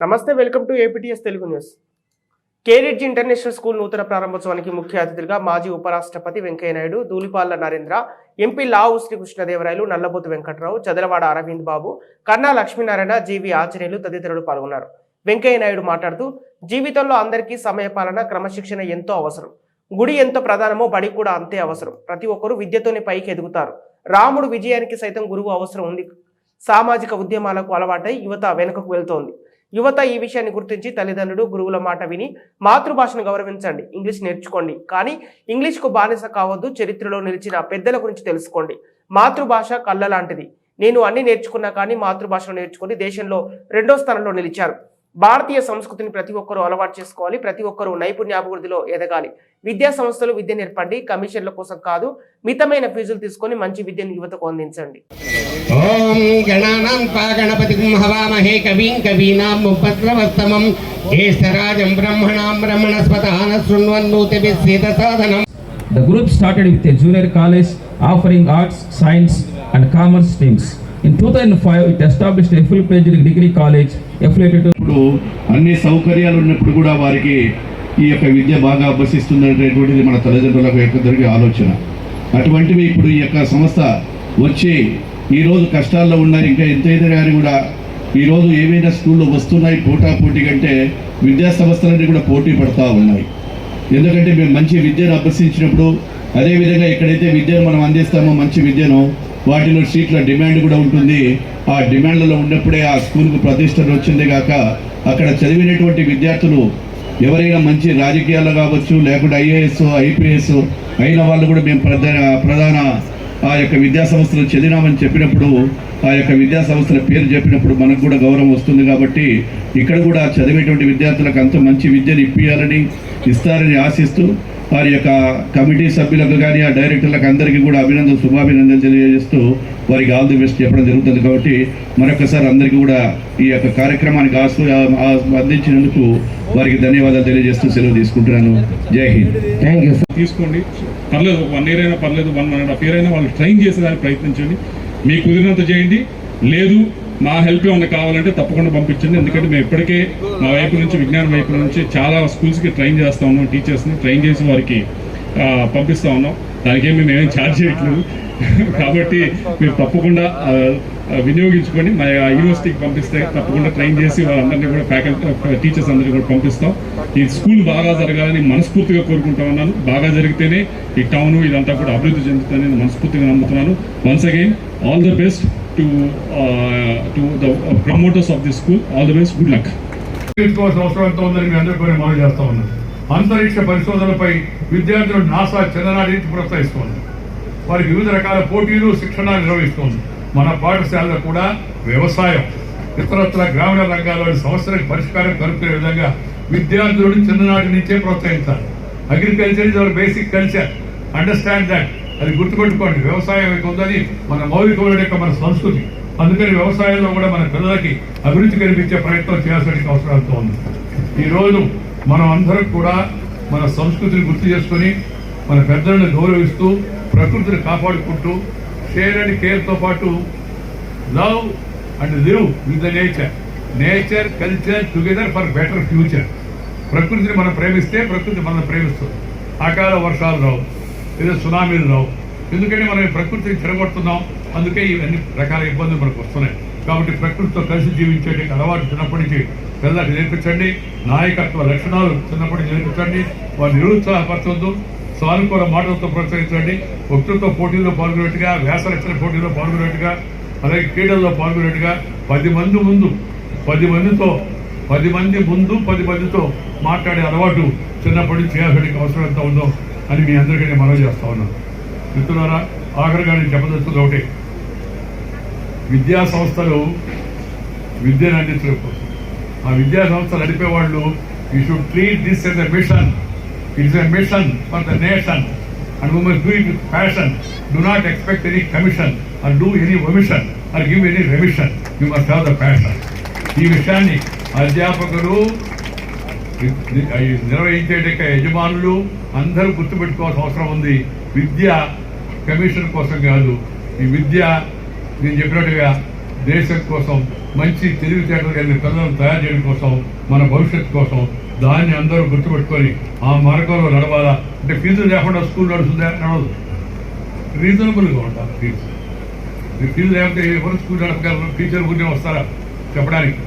నమస్తే welcome to APTS Telugu news. కేరిడ్జ్ international school నూతన ప్రారంభోత్సవానికి ముఖ్య అతిథులుగా మాజీ ఉపరాష్ట్రపతి వెంకయ్యనాయుడు దూలిపాల నరేంద్ర ఎంపీ లావు శ్రీకృష్ణదేవరాయలు నల్లబోతు వెంకట్రావు చదలవాడ అరవింద్ బాబు కన్నా లక్ష్మీనారాయణ జీవి ఆంజనేయులు తదితరులు పాల్గొన్నారు. వెంకయ్యనాయుడు మాట్లాడుతూ జీవితంలో అందరికీ సమయపాలన క్రమశిక్షణ ఎంతో అవసరం. గుడి ఎంత ప్రధానమో బడి కూడా అంతే అవసరం. ప్రతి ఒక్కరూ విద్యతోనే పైకి ఎదుగుతారు. రాముడు విజయానికి సైతం గురువు అవసరం ఉంది. సామాజిక ఉద్యమాలకు అలవాటై యువత వెనుకకు వెళ్తోంది. యువత ఈ విషయాన్ని గుర్తించి తల్లిదండ్రులు గురువుల మాట విని మాతృభాషను గౌరవించండి. ఇంగ్లీష్ నేర్చుకోండి. కానీ ఇంగ్లీష్కు బానిస కావద్దు చరిత్రలో నిలిచిన పెద్దల గురించి తెలుసుకోండి. మాతృభాష కళ్ళ లాంటిది నేను అన్ని నేర్చుకున్నా కానీ మాతృభాషను నేర్చుకుని దేశంలో రెండో స్థానంలో నిలిచారు. భారతీయ సంస్కృతిని ప్రతి ఒక్కరూ అలవాటు చేసుకోవాలి ప్రతి ఒక్కరూ నైపుణ్యాభివృద్ధిలో ఎదగాలి. విద్యా సంస్థలు విద్య నేర్పండి కమిషన్ల కోసం కాదు మితమైన ఫీజులు తీసుకొని మంచి విద్యను యువతకు అందించండి. ఓం గణానాం పా గణపతిం హవామహే కవీం కవీనాం ఉపద్రవస్తమం జ్యేష్ఠరాజం బ్రహ్మణాం బ్రహ్మణస్పతాన శృణ్వన్నూతిభిస్సేద సాధనం The group started with a junior college offering arts, science, and commerce streams. In 2005, it established a full-fledged degree college affiliated to ఇప్పుడు అన్ని సౌకర్యాలు ఉన్నప్పుడు కూడా వారికి ఈ యొక్క విద్య బాగా అభ్యసిస్తున్నటువంటిది మన తల్లిదండ్రులకు యొక్క జరిగే ఆలోచన. అటువంటివి ఇప్పుడు ఈ యొక్క సంస్థ వచ్చి ఈరోజు కష్టాల్లో ఉన్నారు ఇంకా ఎంతైనా కానీ కూడా ఈరోజు ఏవైనా స్కూళ్ళు వస్తున్నాయి పోటా పోటీ కంటే విద్యా సంస్థలన్నీ కూడా పోటీ పడతా ఉన్నాయి. ఎందుకంటే మేము మంచి విద్యను అభ్యసించినప్పుడు అదేవిధంగా ఎక్కడైతే విద్యను మనం అందిస్తామో మంచి విద్యను వాటిలో సీట్ల డిమాండ్ కూడా ఉంటుంది. ఆ డిమాండ్లలో ఉన్నప్పుడే ఆ స్కూల్కు ప్రతిష్టలు వచ్చింది కాక అక్కడ చదివినటువంటి విద్యార్థులు ఎవరైనా మంచి రాజకీయాల్లో కావచ్చు లేకుంటే ఐఏఎస్ ఐపీఎస్ అయిన వాళ్ళు కూడా మేము ప్రధాన ప్రధాన ఆ యొక్క విద్యా సంస్థలు చదివినామని చెప్పినప్పుడు ఆ యొక్క విద్యా సంస్థల పేరు చెప్పినప్పుడు మనకు కూడా గౌరవం వస్తుంది కాబట్టి ఇక్కడ కూడా చదివేటువంటి విద్యార్థులకు అంత మంచి విద్యను ఇప్పియాలని ఇస్తారని ఆశిస్తూ వారి యొక్క కమిటీ సభ్యులకు కానీ ఆ డైరెక్టర్లకు అందరికీ కూడా అభినందన శుభాభినందనలు తెలియజేస్తూ వారికి ఆల్ ది బెస్ట్ చెప్పడం జరుగుతుంది. కాబట్టి మరొకసారి అందరికీ కూడా ఈ యొక్క కార్యక్రమానికి ఆస్వ ఆ- అందించినందుకు వారికి ధన్యవాదాలు తెలియజేస్తూ సెలవు తీసుకుంటున్నాను. జై హింద్. థ్యాంక్ యూ తీసుకోండి. పర్లేదు వన్ ఇయర్ అయినా పర్లేదు వన్ అండ్ హాఫ్ ఇయర్ అయినా వాళ్ళు ట్రైన్ చేసేదానికి ప్రయత్నించండి. మీకు కుదిరినంత చేయండి. లేదు మా హెల్ప్ ఏమైనా కావాలంటే తప్పకుండా పంపించండి. ఎందుకంటే మేము ఇప్పటికే మా వైపు నుంచి విజ్ఞానం వైపు నుంచి చాలా స్కూల్స్కి ట్రైన్ చేస్తా ఉన్నాం టీచర్స్ని ట్రైన్ చేసి వారికి పంపిస్తూ పంపిస్తా ఉన్నాం. దానికే మేము ఏమేమి ఛార్జ్ చేయట్లేదు. కాబట్టి మీరు తప్పకుండా వినియోగించుకొని మా యూనివర్సిటీకి పంపిస్తే తప్పకుండా ట్రైన్ చేసి వాళ్ళందరినీ కూడా ఫ్యాకల్టీ టీచర్స్ అందరినీ కూడా పంపిస్తాం. ఈ స్కూల్ బాగా జరగాలని మనస్ఫూర్తిగా కోరుకుంటా ఉన్నాను. బాగా జరిగితేనే ఈ టౌన్ ఇదంతా కూడా అభివృద్ధి చెందుతుందని నేను మనస్ఫూర్తిగా నమ్ముతున్నాను. Once again all the best to to the promoters of the school all the best good luck తీసుకోవాల్సిన అవసరం ఎంత ఉందని మీ అందరికీ కూడా మనం చేస్తా ఉన్నాం అంతరిక్ష పరిశోధనలపై విద్యార్థులు నాసా చిన్ననాటి నుంచి ప్రోత్సహిస్తోంది వారికి వివిధ రకాల పోటీలు శిక్షణ నిర్వహిస్తోంది మన పాఠశాలలో కూడా వ్యవసాయం ఇతరత్ర గ్రామీణ రంగాల్లోని సమస్యలకు పరిష్కారం కనుక్కునే విధంగా విద్యార్థులను చిన్ననాటి నుంచే ప్రోత్సహించాలి agriculture is our basic culture understand that అది గుర్తుపెట్టుకోండి వ్యవసాయం యొక్క ఉందని మన మౌలికమైన యొక్క మన సంస్కృతి. అందుకని వ్యవసాయంలో కూడా మన పిల్లలకి అభివృద్ధి కనిపించే ప్రయత్నం చేయాల్సిన అవసరాలతో ఉంది. ఈరోజు మనం అందరం కూడా మన సంస్కృతిని గుర్తు చేసుకొని మన పెద్దలను గౌరవిస్తూ ప్రకృతిని కాపాడుకుంటూ షేర్ అండ్ కేర్తో పాటు love and live with the nature nature culture together for better future ప్రకృతిని మనం ప్రేమిస్తే ప్రకృతి మనం ప్రేమిస్తుంది. అకాల వర్షాలు రావు. లేదా సునామీలు. రావు ఎందుకంటే మనం ప్రకృతిని చెడగొడుతున్నాం అందుకే ఇవన్నీ రకాల ఇబ్బందులు మనకు వస్తున్నాయి. కాబట్టి ప్రకృతితో కలిసి జీవించే అలవాటు చిన్నప్పటి నుంచి పిల్లలకు నేర్పించండి. నాయకత్వ లక్షణాలు చిన్నప్పటి నుంచి నేర్పించండి. వారు నిరుత్సాహపరచొద్దు సానుకూల మాటలతో ప్రోత్సహించండి. వక్తృత్వ పోటీల్లో పాల్గొనేట్టుగా వ్యాస రచన పోటీల్లో పాల్గొనేట్టుగా అలాగే క్రీడల్లో పాల్గొనేట్టుగా పది మంది ముందు పది మందితో పది మంది ముందు పది మందితో మాట్లాడే అలవాటు చిన్నప్పటి నుంచి చేయాల్సిన అవసరం ఎంత ఉందో అని మీ అందరికీ నేను మనవి చేస్తా ఉన్నాను. మిత్రులారా ఆఖరిగా నేను చెప్పదలుస్తుంది ఒకటి. విద్యా సంస్థలు విద్యను అందించడం ఆ విద్యా సంస్థలు నడిపేవాళ్ళు you should treat this as a mission it's a mission for the nation and we must do it with passion do not expect any commission or do any omission or give any remission you must have the passion ఈ విషయాన్ని అధ్యాపకులు నిర్వహించేట యజమానులు అందరూ గుర్తుపెట్టుకోవాల్సిన అవసరం ఉంది. విద్య commission కోసం కాదు. ఈ విద్య నేను చెప్పినట్టుగా దేశం కోసం మంచి తెలివితేటలు కలిగిన పిల్లలను తయారు చేయడం కోసం మన భవిష్యత్తు కోసం దాన్ని అందరూ గుర్తుపెట్టుకొని ఆ మార్గంలో నడవాలా? అంటే ఫీజు లేకుండా స్కూల్ నడుస్తుందా? నడవదు. రీజనబుల్గా ఉండాలి ఫీజు. ఫీజు లేకపోతే ఎవరు స్కూల్ నడపగలరు? టీచర్ గురించి వస్తారా? చెప్పడానికి.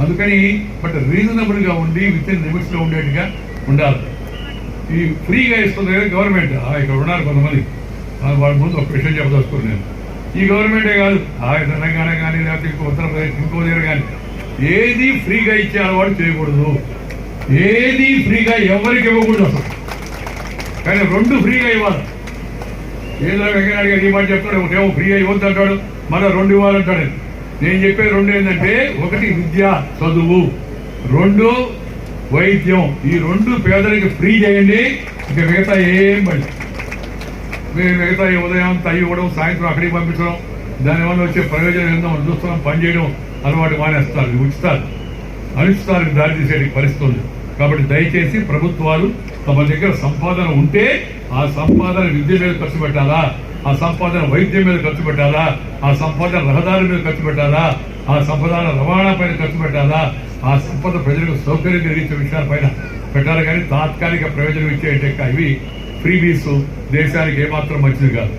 అందుకని బట్ రీజనబుల్గా ఉండి విత్ ఇన్ లిమిట్స్లో ఉండేట్టుగా ఉండాలి. ఈ ఫ్రీగా ఇస్తుంది గవర్నమెంట్ ఆ, ఇక్కడ ఉన్నారు కొంతమంది. ఆ, వాళ్ళ ముందు ఒక విషయం చెప్పదలుచుకున్నాను నేను. ఈ గవర్నమెంటే కాదు ఆ తెలంగాణ కానీ లేకపోతే ఇంకో ఉత్తరప్రదేశ్ ఇంకో దగ్గర కానీ ఏది ఫ్రీగా ఇచ్చే అలవాటు చేయకూడదు. ఏది ఫ్రీగా ఎవరికి ఇవ్వకూడదు అసలు. కానీ రెండు ఫ్రీగా ఇవ్వాలి. ఏదో వెంకయ్య గారు ఈ మాట చెప్తాడు ఒకటేమో ఫ్రీగా ఇవ్వద్దు అంటాడు మరో రెండు ఇవ్వాలంటాడు. నేను చెప్పే రెండు ఏంటంటే ఒకటి విద్య చదువు. రెండు వైద్యం. ఈ రెండు పేదలకి ఫ్రీ చేయండి. ఇక మిగతా ఏం పని. మేము మిగతా ఉదయం అంతా ఇవ్వడం సాయంత్రం అక్కడికి పంపించడం దానివల్ల వచ్చే ప్రయోజనం ఏందో మనం చూస్తున్నాం. పనిచేయడం అలవాటు మానేస్తారు ఉచితాలు అనుచితాలకు దారి తీసే పరిస్థితి కాబట్టి దయచేసి ప్రభుత్వాలు తమ దగ్గర సంపాదన ఉంటే ఆ సంపాదన విద్య మీద ఖర్చు పెట్టాలా? ఆ సంపాదన వైద్యం మీద ఖర్చు పెట్టాలా? ఆ సంపాదన రహదారి మీద ఖర్చు పెట్టాలా? ఆ సంపదన రవాణా పైన ఖర్చు పెట్టాలా? ఆ సంపద ప్రజలకు సౌకర్యం కలిగించే విషయాలపైన పెట్టాలి కానీ తాత్కాలిక ప్రయోజనం ఇచ్చే అవి ఫ్రీబీస్ దేశానికి ఏమాత్రం మంచిది కాదు.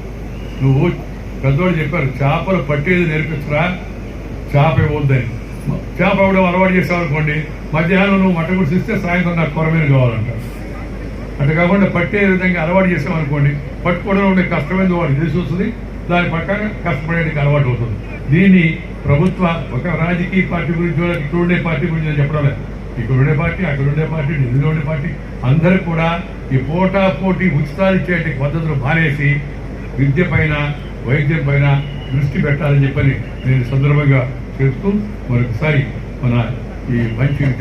నువ్వు పెద్దోళ్ళు చెప్పారు చేపలు పట్టేది నేర్పించరా చేప ఇవ్వద్దని. చేప ఇవ్వడం అలవాటు చేసావు అనుకోండి మధ్యాహ్నం నువ్వు మట్ట గుడిసి ఇస్తే సాయంత్రం నాకు కొరమీన కావాలంటారు. అట్లా కాకుండా పట్టే విధంగా అలవాటు చేసాం అనుకోండి పట్టుకోవడంలో ఉండే కష్టమైన వాడికి తెలిసి వస్తుంది దాని పక్కన కష్టపడేందుకు అలవాటు అవుతుంది. దీన్ని ప్రభుత్వ ఒక రాజకీయ పార్టీ గురించి ఇక్కడుండే పార్టీ గురించి చెప్పడం ఇక్కడుండే పార్టీ అక్కడుండే పార్టీ ఢిల్లీలో ఉండే పార్టీ అందరూ కూడా ఈ పోటా పోటీ ఉచితాలు ఇచ్చే పద్ధతులు మానేసి విద్య పైన వైద్యం పైన దృష్టి పెట్టాలని చెప్పని నేను సందర్భంగా చెప్తూ మరొకసారి మన ఈ మంచి